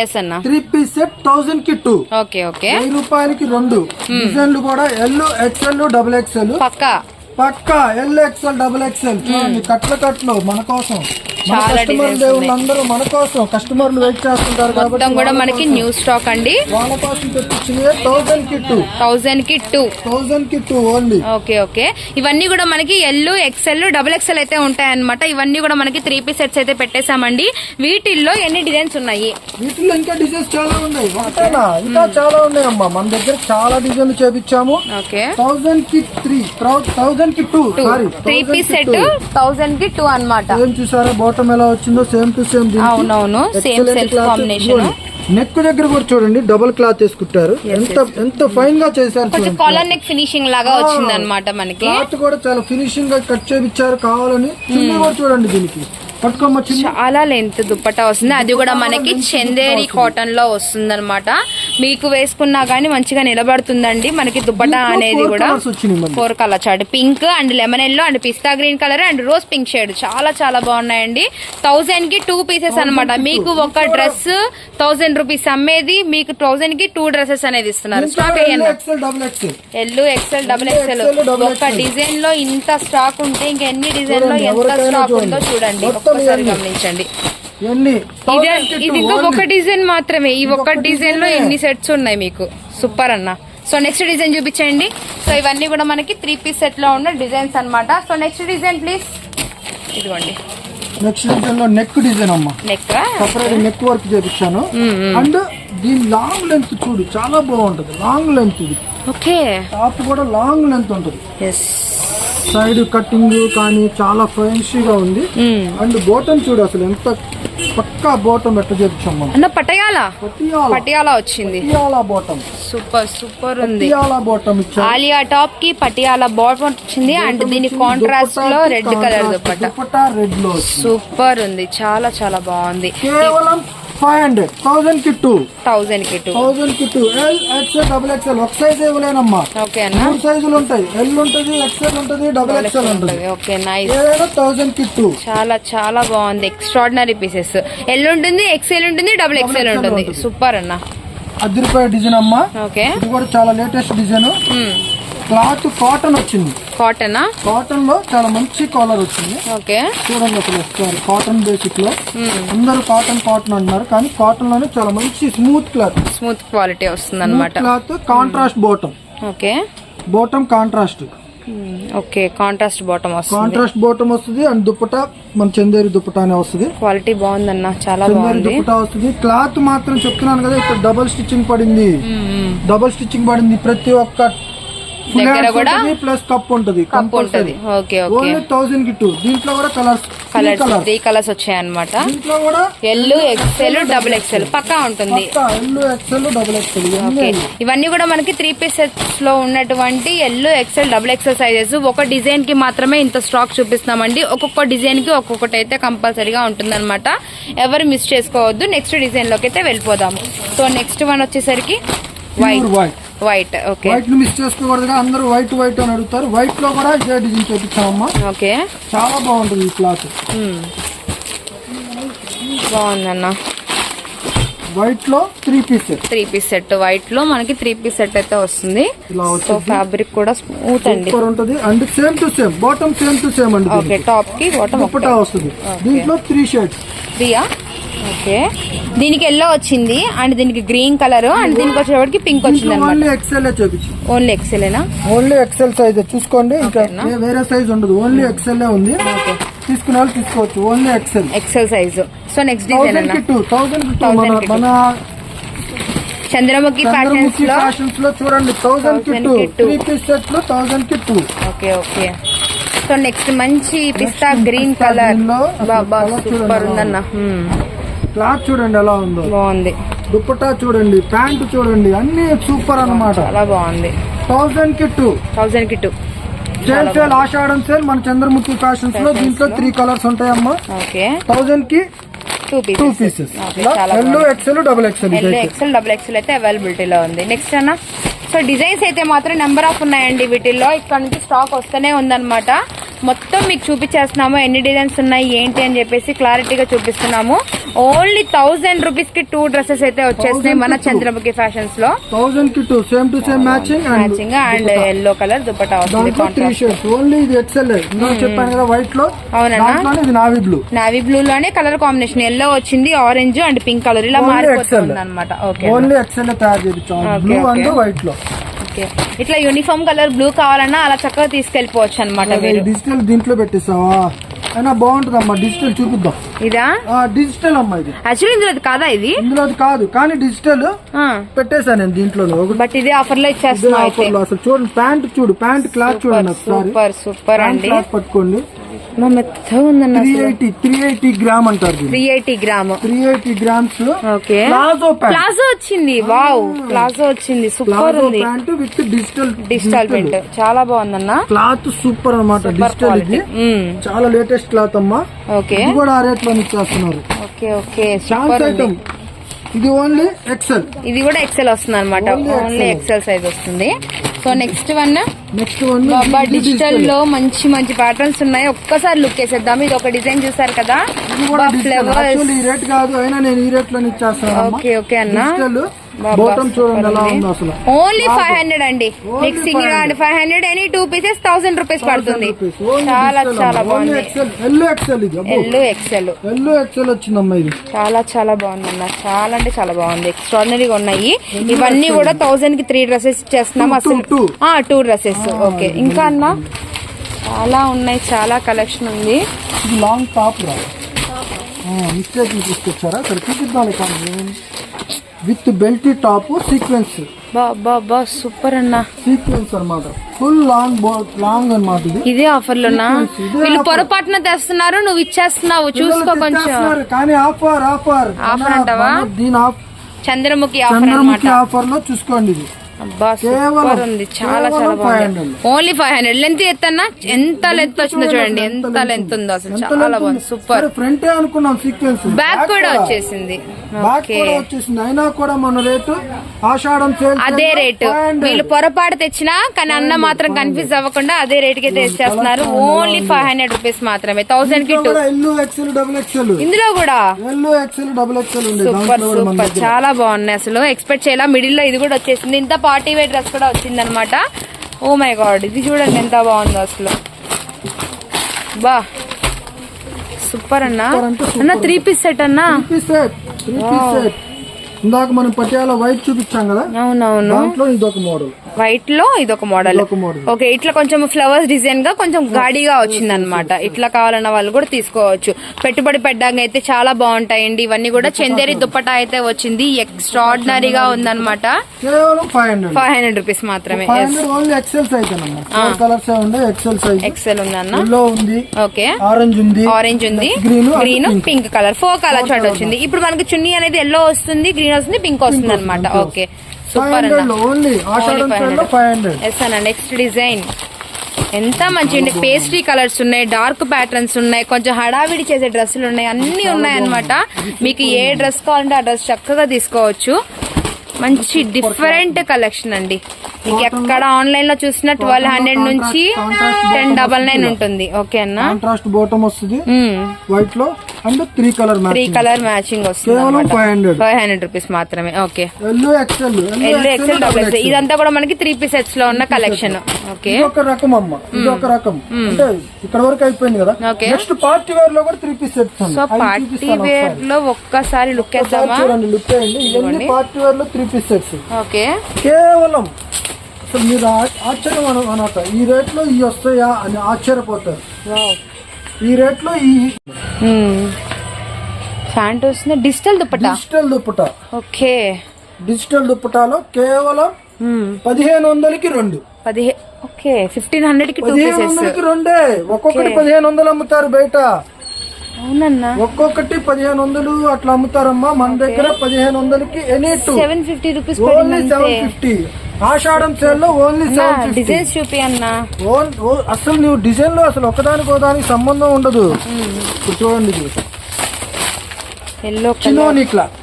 ఎస్ అన్న. త్రీ పీస్ సెట్ థౌసండ్కి టూ ఓకే ఓకే రూపాయలకి రెండు. డిజైన్లు కూడా ఎల్ ఎక్స్ఎల్ డబుల్ ఎక్స్ఎల్ పక్కా? పక్క ఎల్ ఎక్స్ఎల్ డబుల్ ఎక్స్ఎల్ చూడండి కట్ల కట్లు మన కోసం. మన చాలా కస్టమర్ designs దేవుళ్ళు అందరూ మన కోసం కస్టమర్లు వెయిట్ చేస్తుంటారు కాబట్టి మొత్తం కూడా మనకి న్యూ స్టాక్ అండి. వాళ్ళ కోసం తెప్పించింది థౌసండ్కి టూ కి టూ థౌసండ్కి టూ ఓన్లీ ఓకే ఓకే. ఇవన్నీ కూడా మనకి ఎల్ ఎక్సెల్ డబుల్ ఎక్సెల్ అయితే ఉంటాయన్నమాట. ఇవన్నీ కూడా మనకి త్రీ పీస్ సెట్స్ అయితే పెట్టేశామండి. వీటిల్లో ఎన్ని డిజైన్స్ ఉన్నాయి? వీటిలో ఇంకా డిజైన్స్ చాలా ఉన్నాయి. ఒకటేనా? ఇంకా చాలా ఉన్నాయమ్మా. మన దగ్గర చాలా డిజైన్లు చేపించాము. ఓకే. థౌసండ్కి త్రీ థౌసండ్ కి టూ త్రీ పీస్ సెట్ థౌజండ్కి టూ అన్నమాట. సేమ్ చూసారా? బాటమ్ ఎలా వచ్చిందో? సేమ్ టు సేమ్ అవునవును సేమ్ సెల్ఫ్ కాంబినేషన్ నెక్ దగ్గర కూడా చూడండి డబుల్ క్లాత్ వేసుకుంటారు. ఎంత ఎంత ఫైన్గా చేశారు కొంచెం కాలర్ నెక్ ఫినిషింగ్ లాగా వచ్చింది అనమాట మనకి. క్లాత్ కూడా చాలా ఫినిషింగ్గా కట్ చేయించారు కావాలని. చున్నీ కూడా చూడండి దీనికి. చాలా లెంత్ దుప్పట్టా వస్తుంది. అది కూడా మనకి చందేరి కాటన్లో వస్తుంది అనమాట మీకు వేసుకున్నా గానీ మంచిగా నిలబడుతుందండి మనకి దుప్పట్టా దీంట్లో అనేది కూడా. Four colour chart pink and lemon yellow and pista green colour and rose pink shade. చాలా చాలా బాగున్నాయండి. థౌసండ్కి టూ పీసెస్ అన్నమాట. మీకు ఒక డ్రెస్ థౌసండ్ రూపీస్ అమ్మేది. మీకు థౌసండ్కి టూ డ్రెస్సెస్ అనేది ఇస్తున్నారు. Stock L XL double XL ఒక. డిజైన్లో ఇంత స్టాక్ ఉంటే ఇంకెన్ని డిజైన్లో ఎంత స్టాక్. ఉందో చూడండి. ఇవన్నీ. గమనించండి. ఇదే 1000 కి ఇది two ఇంకా. ఒక డిజైన్ మాత్రమే. ఈ ఒక్క డిజైన్. లో. ఎన్ని సెట్స్ ఉన్నాయి మీకు? సూపర్ అన్న. సో నెక్స్ట్ డిజైన్ చూపించండి. సో ఇవన్నీ కూడా మనకి త్రీ పీస్ సెట్లో ఉన్న డిజైన్స్ అన్నమాట. సో నెక్స్ట్ డిజైన్ ప్లీజ్ ఇదిగోండి. నెక్స్ట్ డిజైన్లో నెక్ డిజైన్ అమ్మా. నెక్ నెక్ వర్క్ చేపించాను. అండ్ దీని లాంగ్ లెంత్ చూడు చాలా బాగుంటది. లాంగ్ లెంత్ ఇది. ఓకే. టాప్ కూడా లాంగ్ లెంత్ ఉంటది. ఎస్ సైడ్ కటింగ్ కానీ చాలా ఫ్రెన్షీగా ఉంది. అండ్ బోటం చూడు అసలు ఎంత పక్కా బోటం ఎట్ట చేపించాం మనం. పటయాల పటియాల వచ్చింది. పటియాల బోటం సూపర్ సూపర్ ఉంది. పటియాల బోటం ఇచ్చారు. ఆలియా టాప్కి పటియాలా బాటమ్ వచ్చింది అండ్ దీని కాంట్రాస్ట్లో రెడ్ కలర్ దుపట్టా. రెడ్లో. సూపర్ ఉంది. చాలా చాలా బాగుంది. కేవలం ఫైవ్ హండ్రెడ్. థౌసండ్కి టూ. థౌజండ్కి two. థౌసండ్కి two. L XL double XL ఒక సైజ్ ఇవ్వలేనమ్మా. ఓకే అన్న. మూడు సైజులు ఉంటాయి. ఎల్ ఉంటది ఎక్స్ఎల్ ఉంటది డబుల్ ఎక్స్ఎల్ ఉంటది. ఓకే నైస్ ఏదైనా థౌసండ్కి టూ. చాలా చాలా బాగుంది. ఎక్స్ట్రాడినరీ పీసెస్ ఎల్ ఉంటుంది ఎక్సెల్ ఉంటుంది డబుల్ ఎక్సెల్ XL ఉంటుంది. సూపర్ అన్న. అదిరిపోయే డిజైన్ అమ్మా. ఓకే. ఇది కూడా చాలా లేటెస్ట్ డిజైన్ క్లాత్ కాటన్ వచ్చింది. కాటన్? కాటన్లో చాలా మంచి కాలర్ వచ్చింది. ఓకే. చూడండి అసలు ఒకసారి కాటన్ బేసిక్లో. అందరూ కాటన్ కాటన్ అంటున్నారు కానీ కాటన్లోనే చాలా మంచి స్మూత్ క్లాత్ స్మూత్ క్వాలిటీ వస్తుంది అనమాట cloth contrast bottom okay. Bottom contrast okay contrast bottom వస్తుంది. కాంట్రాస్ట్ బోటం వస్తుంది అండ్ దుప్పటా మన చందేరి దుప్పటా అనే వస్తుంది. క్వాలిటీ బాగుందన్న చాలా బాగుంది. దుప్పటా వస్తుంది. క్లాత్ మాత్రం చెప్తున్నాను కదా ఇప్పుడు డబుల్ స్టిచ్చింగ్ పడింది. డబుల్ స్టిచ్చింగ్ పడింది ప్రతి ఒక్క దగ్గర కూడా ప్లస్ కప్ ఉంటది కప్ ఉంటది. ఓకే ఓకే థౌసండ్కి టూ దీంట్లో కూడా colours colours colour three colours వచ్చాయి అనమాట దీంట్లో కూడా ఎల్ ఎక్సెల్ డబుల్ ఎక్సెల్ పక్కా ఉంటుంది. ఎల్ ఎక్సెల్ డబుల్ ఎక్సెల్ ఇవన్నీ ఓకే ఇవన్నీ కూడా మనకి త్రీ పీస్ సెట్స్లో ఉన్నటువంటి L XL double XL sizes ఒక డిజైన్కి మాత్రమే ఇంత స్టాక్ చూపిస్తామండి ఒక్కొక్క డిజైన్కి ఒక్కొక్కటి అయితే కంపల్సరీగా ఉంటుందన్నమాట. ఎవరు మిస్ చేసుకోవద్దు. నెక్స్ట్ డిజైన్లోకి అయితే వెళ్ళిపోదాము. సో నెక్స్ట్ వన్ వచ్చేసరికి వైట్ వైట్ వైట్ ఓకే వైట్ని మిస్ చేసుకోకూడదుగా అందరూ వైట్ వైట్ అని అడుగుతారు. వైట్లో కూడా ఇదే డిజైన్ చేపించామమ్మా ఓకే చాలా బాగుంటుంది ఈ క్లాత్. బాగుందన్న. వైట్లో three piece set three piece set వైట్లో మనకి త్రీ పీస్ సెట్ అయితే వస్తుంది. సో ఫ్యాబ్రిక్ కూడా స్మూత్ అండి. సూపర్ ఉంటది. And same to same bottom same to same అండి ఓకే టాప్కి బాటమ్ దుప్పటా వస్తుంది. దీంట్లో త్రీ షేడ్స్ ప్రియా ఓకే. దీనికి ఎల్లో వచ్చింది అండ్ దీనికి గ్రీన్ కలర్ అండ్ దీనికి వచ్చేటప్పటికి పింక్ వచ్చింది ఓన్లీ ఎక్సెల్ చేపించి ఓన్లీ ఎక్సెలేనా ఓన్లీ ఎక్సెల్ సైజ్ చూసుకోండి ఇంకా వేరే సైజ్ ఉండదు. ఓన్లీ ఎక్సెల్ ఉంది. తీసుకునే వాళ్ళు తీసుకోవచ్చు. Only XL XL size so next design మన చంద్రముఖి ఫ్యాషన్స్లో ఫ్యాషన్స్లో చూడండి. థౌసండ్కి Thousand టూ కి two. త్రీ పీస్ సెట్లో కి ఓకే ఓకే సో నెక్స్ట్ మంచి పిస్తా గ్రీన్ కలర్ బాబా సూపర్ ఉందన్న. హ్మ్. క్లాత్ చూడండి ఎలా ఉందో. బాగుంది. దుప్పటా చూడండి ప్యాంట్ చూడండి అన్ని సూపర్ అన్నమాట. చాలా బాగుంది. థౌసండ్కి two థౌసండ్కి two sale sale Ashadham sale మన చంద్రముఖి ఫ్యాషన్స్లో దీంట్లో త్రీ కలర్స్ ఉంటాయమ్మా. Okay. థౌసండ్కి two pieces yellow XL double XL XL double XL అయితే అవైలబిలిటీలో ఉంది. నెక్స్ట్ అన్న. సో డిజైన్స్ అయితే మాత్రం నెంబర్ ఆఫ్ ఉన్నాయండి వీటిల్లో. ఇక్కడ నుంచి స్టాక్ వస్తూనే ఉందన్నమాట. మొత్తం మీకు చూపించేస్తున్నాము. ఎన్ని డిజైన్స్ ఉన్నాయి ఏంటి అని చెప్పేసి క్లారిటీగా చూపిస్తున్నాము. ఓన్లీ థౌసండ్ రూపీస్కి టూ డ్రెస్సెస్ అయితే వచ్చేసినాయి మన 1000 కి two. చంద్రముఖి ఫ్యాషన్స్లో. థౌసండ్కి two same to same matching and matching and yellow colour dupatta వస్తుంది వైట్లో. ఇది నావీ బ్లూ నావీ బ్లూ లోనే కలర్ కాంబినేషన్ ఎల్లో వచ్చింది ఆరెంజ్ అండ్ పింక్ కలర్ ఇలా మారిపోతుంది. అనమాట ఓకే ఓన్లీ ఎక్సెల్ తయారు చేయించాం. బ్లూ. అండ్ వైట్లో. ఓకే. ఇట్లా యూనిఫామ్ కలర్ బ్లూ కావాలన్నా అలా చక్కగా తీసుకెళ్ళిపోవచ్చు అనమాట డిజిటల్ దీంట్లో పెట్టేసావా? అయినా బాగుంటుంది అమ్మా డిజిటల్ చూపిద్దాం. ఇదా? డిజిటల్ అమ్మా ఇది. యాక్చువల్లీ ఇందులో కాదా ఇది? ఇందులో కాదు కానీ డిజిటల్ పెట్టేశాను నేను దీంట్లో బట్ ఇది ఆఫర్లో ఇచ్చేస్తున్నాం ఆఫర్లో. అసలు చూడండి ప్యాంట్ చూడు ప్యాంట్ క్లాత్ చూడండి సూపర్ సూపర్ అండి. పట్టుకోండి. మా మెత్తగా ఉందన్న three eighty three eighty gram అంటారు దీన్ని. Three eighty gram. Three eighty grams okay. Palazzo వచ్చింది. వావ్. ప్లాజో వచ్చింది. సూపర్ ప్లాజో ఉంది. ప్యాంట్ విత్ డిజిటల్ చాలా బాగుందన్న. క్లాత్ సూపర్ అన్నమాట. డిజిటల్ ఇది. చాలా లేటెస్ట్ క్లాత్ అమ్మా. ఓకే. ఇది కూడా ఆ రేట్లో ఇచ్చేస్తున్నారు ఓకే. ఓకే సూపర్ ఐటమ్ ఇది ఓన్లీ ఎక్సెల్ ఇది కూడా ఎక్సెల్ వస్తుంది అనమాట ఓన్లీ ఎక్సెల్ సైజ్ వస్తుంది. So next one next one బాబా డిజిటల్లో మంచి మంచి ప్యాటర్న్స్ ఉన్నాయి. ఒక్కసారి లుక్ వేసేద్దాం. ఇది ఒక డిజైన్ చూసారు కదా? ఫ్లవర్స్ ఈ రేట్ కాదు అయినా నేను ఈ రేట్లో ఇచ్చేస్తాను ఓకే ఓకే అన్న. ఓన్లీ ఫైవ్ హండ్రెడ్ అండి. మీకు సింగిల్ అండి five hundred any two pieces thousand rupees పడుతుంది. చాలా చాలా బాగుంది. ఎల్లో ఎక్సెల్ ఇది ఎల్లు ఎక్సెల్ ఎల్లో ఎక్సెల్ వచ్చిందమ్మా ఇది. చాలా చాలా బాగుంది అన్న చాలా అంటే చాలా బాగుంది. ఎక్స్ట్రాడినరీగా ఉన్నాయి. ఇవన్నీ కూడా థౌసండ్కి త్రీ డ్రెస్సెస్ ఇచ్చేస్తున్నాం అసలు. టూ డ్రెస్సెస్ ఓకే ఇంకా అన్న? చాలా ఉన్నాయి. చాలా కలెక్షన్ ఉంది. లాంగ్ టాప్ రా. తీసుకొచ్చారా ఇక్కడ చూపిద్దాం విత్ బెల్టీ టాప్ సీక్వెన్స్. బా బా బా సూపర్ అన్న. సీక్వెన్స్ అన్నమాట. ఫుల్ లాంగ్ లాంగ్ అన్నమాట ఇది. ఇదే ఆఫర్ లోనా వీళ్ళు పొరపాటున తెస్తున్నారు నువ్వు ఇచ్చేస్తున్నావు. చూసుకో కొంచెం. కానీ ఆఫర్ ఆఫర్. Offer అంటావా? దీని ఆఫ్ చంద్రముఖి ఆఫర్ చంద్రముఖి ఆఫర్లో చూసుకోండి ఇది. అబ్బా సూపర్ ఉంది. చాలా చాలా బాగుంది. 500. ఓన్లీ ఫైవ్ హండ్రెడ్ లెంత్ ఎత్తన్నా ఎంత లెంత్ వచ్చిందో చూడండి. ఎంత లెంత్ ఉందో అసలు చాలా బాగుంది. సూపర్ ఫ్రంట్ అనుకున్నాం సీక్వెన్స్ బ్యాక్ కూడా వచ్చేసింది. అయినా కూడా మన రేటు ఆషాఢం అదే రేటు. వీళ్ళు పొరపాటు తెచ్చినా కానీ అన్న మాత్రం కన్ఫ్యూజ్ అవ్వకుండా అదే రేట్కి తెచ్చేస్తున్నారు ఓన్లీ ఫైవ్ హండ్రెడ్ రూపీస్ మాత్రమే. థౌసండ్కి టూ ఇందులో కూడా? Super super. చాలా బాగున్నాయి అసలు. ఎక్స్పెక్ట్ చేయాల. మిడిల్లో ఇది కూడా వచ్చేసింది. ఇంత పార్టీ వేర్ డ్రెస్ కూడా వచ్చింది అనమాట ఓ మై గాడ్ ఇది చూడండి ఎంత బాగుందో అసలు. బా. సూపర్ అన్న. అన్న త్రీ పీస్ సెట్ అన్న? ఇందాక మనం పటియాల వైట్ చూపించాం కదా? అవునవును. దాంట్లో ఇది ఒక మోడల్ వైట్లో ఇది ఒక మోడల్ ఓకే ఇట్లా కొంచెం ఫ్లవర్స్ డిజైన్గా కొంచెం గాడిగా వచ్చింది అనమాట ఇట్లా కావాలన్న వాళ్ళు కూడా తీసుకోవచ్చు. పెట్టుబడి పెట్టడానికి అయితే చాలా బాగుంటాయండి. ఇవన్నీ కూడా చందేరి దుప్పటా అయితే వచ్చింది. ఎక్స్ట్రాడినరీగా ఉందన్నమాట. Five hundred five hundred rupees మాత్రమే. ఎక్సెల్ ఉంది ఓకే ఆరెంజ్ ఉంది. ఆరెంజ్ ఉంది. Green pink colour four colour chart వచ్చింది. ఇప్పుడు మనకి చున్నీ అనేది ఎల్లో వస్తుంది గ్రీన్ వస్తుంది పింక్ వస్తుంది అనమాట ఓకే సూపర్ హండ్రెడ్ అన్న లో ఓన్లీ ఆషాఢం Only సేల్లో 500. ఫైవ్ హండ్రెడ్ ఎస్ అన్న. నెక్స్ట్ డిజైన్ ఎంత మంచి పేస్ట్రీ కలర్స్ ఉన్నాయి డార్క్ ప్యాటర్న్స్ ఉన్నాయి కొంచెం హడావిడి చేసే డ్రెస్సులు ఉన్నాయి అన్ని ఉన్నాయి అన్నమాట మీకు ఏ డ్రెస్ కావాలంటే ఆ డ్రెస్ చక్కగా తీసుకోవచ్చు. మంచి డిఫరెంట్ కలెక్షన్ అండి. మీకు ఎక్కడ ఆన్లైన్లో చూసినా ట్వెల్వ్ హండ్రెడ్ నుంచి టెన్ డబల్ నైన్ ఉంటుంది. ఓకే అన్న? కాంట్రాస్ట్ బాటమ్ వస్తుంది. వైట్లో and three colour three colour matching వస్తుంది. ఫైవ్ హండ్రెడ్ రూపీస్ మాత్రమే. Okay yellow XL yellow XL double XL ఇదంతా కూడా మనకి త్రీ పీస్ సెట్స్లో ఉన్న కలెక్షన్ ఓకే ఒక రకం అమ్మ. ఇది ఒక రకం. అంటే ఇక్కడ వరకు అయిపోయింది కదా. Okay. నెక్స్ట్ పార్టీ వేర్లో కూడా three piece sets so party వేర్లో ఒక్కసారి లుక్ వేద్దామా? చూడండి లుక్ అయ్యండి ఇవన్నీ పార్టీ వేర్లో త్రీ పీస్ సెట్స్ ఓకే కేవలం అసలు మీరు ఆశ్చర్యం అన- అనమాట. ఈ రేట్లో ఇవి వస్తాయా అని ఆశ్చర్యపోతారు. ఈ రేట్లో ఈ ప్యాంట్ వస్తుంది. Digital dupatta? Digital dupatta. Okay. Digital దుప్పటాలో కేవలం పదిహేను వందలకి రెండు. పదిహే ఓకే. ఫిఫ్టీన్ హండ్రెడ్కి పదిహేను వందలకి రెండే. ఒక్కొక్కటి పదిహేను వందలు అమ్ముతారు బయట. అవునన్నా. ఒక్కొక్కటి పదిహేను వందలు అట్లా అమ్ముతారమ్మా. మన దగ్గర పదిహేను వందలకి any two. Seven fifty rupees only seven fifty. ఆషాఢం సేల్లో ఓన్లీ సెవెన్ ఫిఫ్టీ డిజైన్స్ చూపి అన్నా. అసలు నువ్వు డిజైన్లో అసలు ఒకదానికి ఒకదానికి సంబంధం ఉండదు. ఇప్పుడు చూడండి ఎల్లో చినోని cloth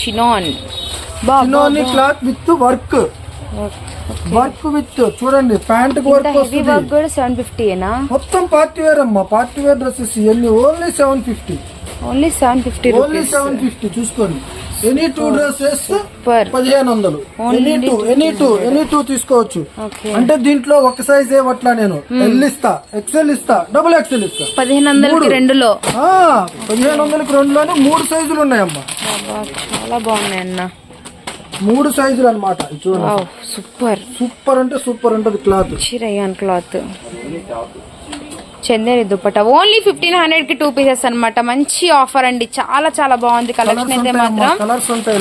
chinon చినోని cloth with work work with చూడండి ప్యాంట్ వర్క్ వర్క్ కూడా సెవెన్ ఫిఫ్టీనా మొత్తం పార్టీ వేర్ అమ్మా పార్టీ వేర్ డ్రెస్సెస్ ఇవన్నీ only seven fifty only seven fifty only seven fifty చూసుకోండి. ఎనీ టూ డ్రెస్సెస్ పదిహేను వందలు. Any two any two any two తీసుకోవచ్చు. అంటే దీంట్లో ఒక సైజ్ ఏవట్లా నేను. ఎల్ ఇస్తా ఎక్సెల్ ఇస్తా డబుల్ ఎక్సెల్ ఇస్తా. పదిహేను వందలకి రెండులో. పదిహేను వందలకి రెండులోనే మూడు సైజులు ఉన్నాయమ్మా. చాలా బాగున్నాయి అన్న. మూడు సైజులు అనమాట చూడండి. సూపర్ సూపర్ అంటే సూపర్ ఉంటది cloth cloth Chanderi dupatta. Only fifteen హండ్రెడ్కి టూ పీసెస్ అన్నమాట. మంచి ఆఫర్ అండి. చాలా చాలా బాగుంది కలెక్షన్ అయితే మాత్రం. కలర్స్ ఉంటాయి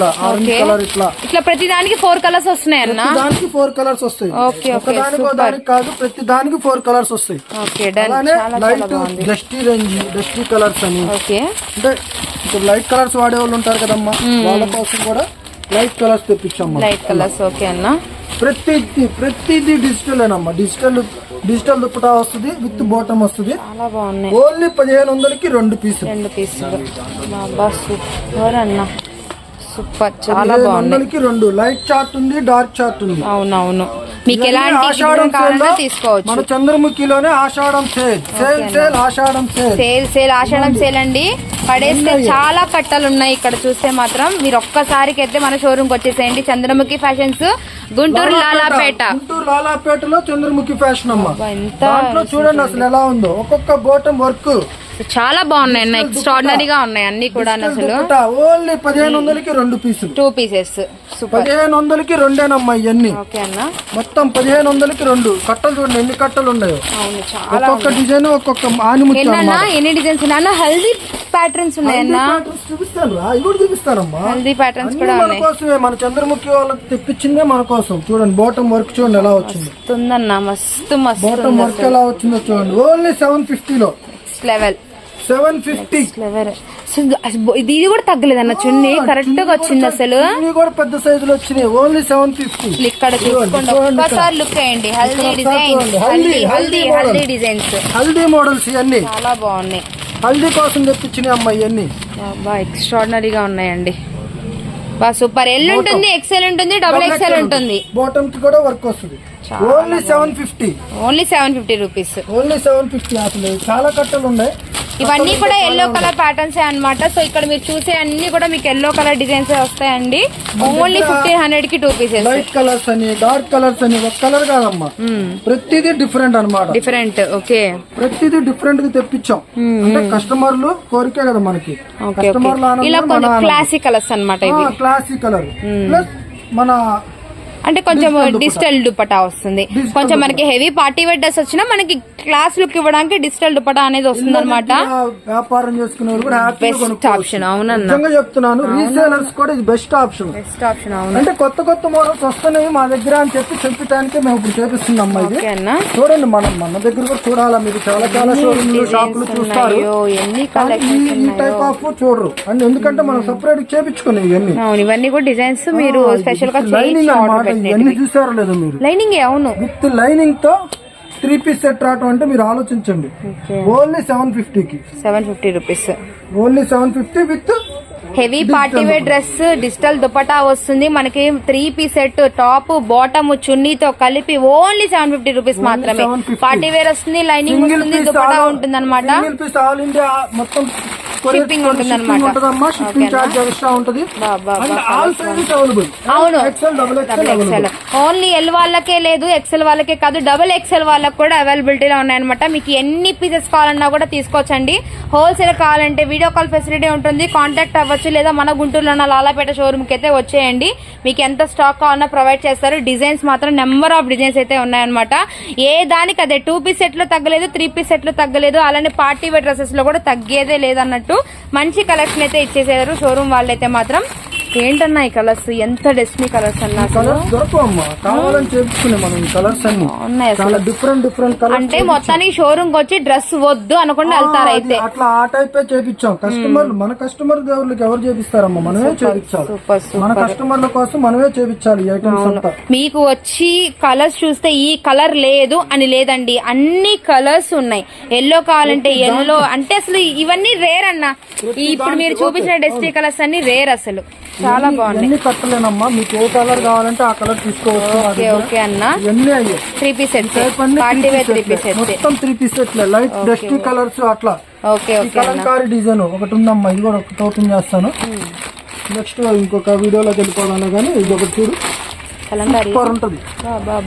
ఇట్లా. ఇట్లా ప్రతి దానికి ఫోర్ కలర్స్ వస్తున్నాయి అన్న. దానికి ఫోర్ కలర్స్ వస్తాయి. ఓకే, ఓకే, దానికి కాదు ప్రతి దానికి ఫోర్ కలర్స్ వస్తాయి. ఓకే డన్ అలానే చాలా చాలా లైట్ బాగుంది. డస్టీ రేంజ్ డస్టీ కలర్స్ అని. ఓకే అంటే ఇప్పుడు లైట్ కలర్స్ వాడే వాళ్ళు ఉంటారు కదమ్మా. వాళ్ళ కోసం కూడా లైట్ కలర్స్ తెప్పించమ్మా లైట్ కలర్స్ ఓకే అన్న. ప్రతిది ప్రతిది డిజిటల్ ఏనమ్మా. డిజిటల్ డిజిటల్ దుప్పటా వస్తుంది విత్ బాటమ్ వస్తుంది. చాలా బాగున్నాయి. ఓన్లీ పదిహేను వందలకి రెండు పీసులు. రెండు పీసులు. బాబా సూపర్ అన్న. సూపర్ చాలా వందలకి రెండు లైట్ చార్ట్ ఉంది డార్క్ చార్ట్ ఉంది. అవునవును. మీకు ఎలాంటి సేల్లో తీసుకోవచ్చు. మన చంద్రముఖిలోనే ఆషాఢం సేల్. సేల్ సేల్ ఆషాఢం సేల్. సేల్ సేల్ ఆషాఢం సేల్ అండి. పడేస్తే చాలా కట్టలు ఉన్నాయి ఇక్కడ చూస్తే మాత్రం. మీరు ఒక్కసారికి అయితే మన షోరూమ్కి వచ్చేసేయండి. చంద్రముఖి ఫ్యాషన్స్ గుంటూరు లాలాపేట గుంటూరు లాలాపేటలో చంద్రముఖి ఫ్యాషన్ అమ్మా. దాంట్లో చూడండి అసలు ఎలా ఉందో. ఒక్కొక్క బోటం వర్క్. చాలా బాగున్నాయి అన్న ఎక్స్ట్రాడినరీగా ఉన్నాయి అన్ని కూడా అసలు. ఓన్లీ పదిహేను వందలకి రెండు పీసులు టూ పీసెస్ పదిహేను వందలకి రెండేనమ్మా ఇవన్నీ ఓకే అన్న. మొత్తం పదిహేను వందలకి రెండు. కట్టలు చూడండి ఎన్ని కట్టలు ఉన్నాయో. అవును చాలా ఒక్కొక్క డిజైన్ ఒక్కొక్క ఆనిముత్యం ఎన్ని డిజైన్స్ అన్న హల్దీ ప్యాటర్న్స్ ఉన్నాయన్న. చూపిస్తాను కూడా చూపిస్తానమ్మా. హల్దీ ప్యాటర్న్స్ కూడా మన ఉన్నాయి. కోసమే. మన చంద్రముఖి వాళ్ళకి తెప్పించిందే మన కోసం. చూడండి బాటం వర్క్ చూడండి ఎలా వచ్చింది. ఉందన్న మస్తు మస్తు బాటం వర్క్ ఎలా వచ్చిందో చూడండి. ఓన్లీ సెవెన్ ఫిఫ్టీలో లెవెల్ సెవెన్ ఫిఫ్టీ లెవెల్ ఇది కూడా తగ్గలేదన్న చున్నీ కరెక్ట్గా వచ్చింది అసలు. కూడా పెద్ద సైజులు వచ్చినాయి. ఓన్లీ సెవెన్ ఫిఫ్టీ ఇక్కడ ఒక్కసారి లుక్ వేయండి. Haldi designs haldi haldi haldi designs haldi models ఇవన్నీ. చాలా బాగున్నాయి. హల్దీ కోసం తెప్పించినాయి అమ్మాయి ఇవన్నీ. బాగా ఎక్స్ట్రాడినరీగా ఉన్నాయండి. బా సూపర్. ఎల్ ఉంటుంది ఎక్సెల్ ఉంటుంది డబుల్ ఎక్సెల్ ఉంటుంది. బాటమ్కి కూడా వర్క్ వస్తుంది. Only seven fifty only seven fifty rupees only seven fifty చాలా కట్టలు ఉన్నాయి. ఇవన్నీ కూడా ఎల్లో కలర్ ప్యాటర్న్స్ అన్నమాట. సో ఇక్కడ మీరు చూసే అన్ని కూడా మీకు ఎల్లో కలర్ డిజైన్స్ వస్తాయండి. ఓన్లీ ఫిఫ్టీన్ హండ్రెడ్కి టూ పీసెస్ లైట్ కలర్స్ అని డార్క్ కలర్స్ అని ఒక కలర్ కాదమ్మా. ప్రతిదీ డిఫరెంట్ అన్నమాట. డిఫరెంట్ ఓకే ప్రతిదీ డిఫరెంట్గా తెప్పించాం. అంటే కస్టమర్లు కోరికే కదా మనకి. కస్టమర్లు ఇలా కొంచెం క్లాసిక్ కలర్స్ అన్నమాట ఇవి. క్లాసిక్ కలర్ ప్లస్ మన అంటే కొంచెం డిజిటల్ దుపటా వస్తుంది. కొంచెం మనకి హెవీ పార్టీ వేర్ డ్రెస్ వచ్చినా మనకి క్లాస్ లుక్ ఇవ్వడానికి డిజిటల్ దుపటా అనేది వస్తుంది అనమాట వ్యాపారం చేసుకునే బెస్ట్ ఆప్షన్ అవునన్న. చెప్తున్నాను రీసేలర్స్ కూడా ఇది బెస్ట్ ఆప్షన్ బెస్ట్ ఆప్షన్ అవును? అంటే కొత్త కొత్త మోడల్స్ వస్తున్నాయి మా దగ్గర అని చెప్పి చెప్పడానికి మేము ఇప్పుడు చేపిస్తున్నాం ఇది. చూడండి మనం మన దగ్గర కూడా చూడాలా మీరు? చాలా చాలా షాపులు చూస్తారు. ఈ- టైప్ ఆఫ్ చూడరు. అండ్ ఎందుకంటే మనం సపరేట్ చేపించుకున్నాయి ఇవన్నీ. అవును ఇవన్నీ కూడా డిజైన్స్ మీరు స్పెషల్గా ఇవన్నీ చూసారో లేదో మీరు? లైనింగ్ అవును. విత్ లైనింగ్తో త్రీ పీస్ సెట్ రావటం అంటే మీరు ఆలోచించండి. ఓన్లీ సెవెన్ ఫిఫ్టీకి. Seven fifty rupees. Only seven fifty with heavy party wear dress digital dupatta వస్తుంది. మనకి three piece set top bottom చున్నీతో కలిపి ఓన్లీ సెవెన్ ఫిఫ్టీ రూపీస్ మాత్రమే. 750. పార్టీ వేర్ వస్తుంది లైనింగ్ వస్తుంది దుపటా ఉంటుంది అనమాట మొత్తం షిప్పింగ్ ఎక్స్ట్రా ఉంటది. అవును. ఓన్లీ ఎల్ వాళ్ళకే లేదు ఎక్సెల్ వాళ్ళకే కాదు డబుల్ ఎక్సెల్ వాళ్ళకి కూడా అవైలబిలిటీలో ఉన్నాయన్నమాట. మీకు ఎన్ని పీసెస్ కావాలన్నా కూడా తీసుకోవచ్చండి. హోల్సేల్ కావాలంటే వీడియో కాల్ ఫెసిలిటీ ఉంటుంది కాంటాక్ట్ అవ్వచ్చు లేదా మన గుంటూరులో ఉన్న లాలాపేట షోరూమ్కి అయితే వచ్చేయండి. మీకు ఎంత స్టాక్ కావాలన్నా ప్రొవైడ్ చేస్తారు. డిజైన్స్ మాత్రం నెంబర్ ఆఫ్ డిజైన్స్ అయితే ఉన్నాయన్నమాట. ఏ దానికి అదే టూ పీస్ సెట్లో తగ్గలేదు త్రీ పీస్ సెట్లో తగ్గలేదు అలానే పార్టీ వేర్ డ్రెస్సెస్లో కూడా తగ్గేదే లేదన్నట్టు మంచి కలెక్షన్ అయితే ఇచ్చేసారు షోరూమ్ వాళ్ళైతే మాత్రం ఏంటన్నా ఈ కలర్స్? ఎంత డెస్టినీ కలర్స్ అన్నా అసలు? కలర్స్ దొరకవమ్మా కావాలని చేపించుకునే మనం ఈ కలర్స్ అన్ని. ఉన్నాయి అసలు. చాలా డిఫరెంట్ డిఫరెంట్ కలర్స్ అంటే మొత్తానికి షోరూమ్కి వచ్చి డ్రెస్ వద్దు అనుకుంటే వెళ్తారు అయితే. అట్లా ఆ టైప్ చేపించాం. కస్టమర్ మన కస్టమర్ దేవుళ్ళకి ఎవరు చేపిస్తారమ్మా? మనమే చేపించాలి. మన కస్టమర్ల కోసం మనమే చేపించాలి ఈ ఐటమ్స్ అంతా. మీకు వచ్చి కలర్స్ చూస్తే ఈ కలర్ లేదు అని లేదండి. అన్ని కలర్స్ ఉన్నాయి. ఎల్లో కావాలంటే ఎల్లో అంటే అసలు ఇవన్నీ రేర్ అన్న. ఇప్పుడు మీరు చూపించిన డెస్టీ కలర్స్ అన్ని రేర్ అసలు. చాలా బాగున్నాయి. ఎన్ని కట్టలేనమ్మా? మీకు ఏ కలర్ కావాలంటే ఆ కలర్ తీసుకోవచ్చు. ఓకే. ఓకే అన్న. ఇవన్నీ అయ్యాయి త్రీ పీస్ సెట్స్ అన్ని party wear three piece. Sets మొత్తం త్రీ పీస్ సెట్లే లైట్ డస్టీ కలర్స్ అట్లా. ఓకే ఓకే అన్న. కలంకారీ డిజైన్ ఒకటి ఉందమ్మా ఇది కూడా ఒకటి ఓపెన్ చేస్తాను. నెక్స్ట్ ఇంకొక వీడియోలోకి వెళ్ళిపోదాను కానీ ఇది ఒకటి చూడు. కలంకారీ. సూపర్ ఉంటది.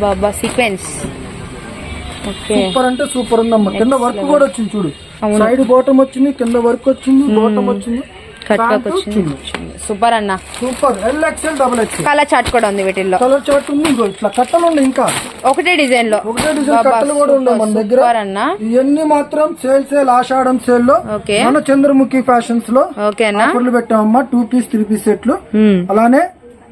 బాబా సీక్వెన్స్ ఓకే సూపర్ అంటే సూపర్ ఉందమ్మా. కింద వర్క్ కూడా వచ్చింది చూడు. సైడ్ బాటమ్ వచ్చింది కింద వర్క్ వచ్చింది బాటమ్ వచ్చింది. కట్ వర్క్ ప్యాంటు, వచ్చింది చున్నీ. సూపర్ అన్న. Super. L XL double XL colour chart కూడా ఉంది వీటిల్లో. కలర్ చార్ట్ ఉంది ఇంకో ఇట్లా కట్టలు ఉన్నాయి ఇంకా. ఒకటే డిజైన్లో ఒకటే డిజైన్ కట్టలు కూడా ఉన్నాయి మన దగ్గర. సూపర్ అన్న. ఇవన్నీ మాత్రం సేల్ సేల్ ఆషాఢం సేల్లో మన చంద్రముఖి ఫ్యాషన్స్లో ఓకే అన్న. పెట్టామమ్మా. టూ పీస్ త్రీ పీస్ సెట్లు. అలానే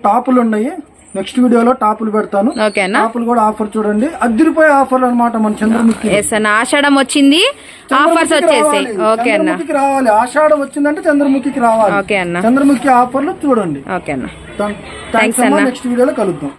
టాపులు ఉన్నాయి. నెక్స్ట్ వీడియోలో టాపులు పెడతాను. ఓకే అన్న టాపులు కూడా ఆఫర్ చూడండి. అదిరిపోయే ఆఫర్లు అన్నమాట మన చంద్రముఖి అన్న ఆషాఢం వచ్చింది. ఆఫర్స్ వచ్చేసాయి. రావాలి. ఓకే అన్న. రావాలి. ఆషాఢం వచ్చిందంటే చంద్రముఖికి రావాలి. ఓకే అన్న. చంద్రముఖి ఆఫర్లు చూడండి. ఓకే అన్న. థ్యాంక్స్ అమ్మా. నెక్స్ట్ వీడియోలో కలుద్దాం.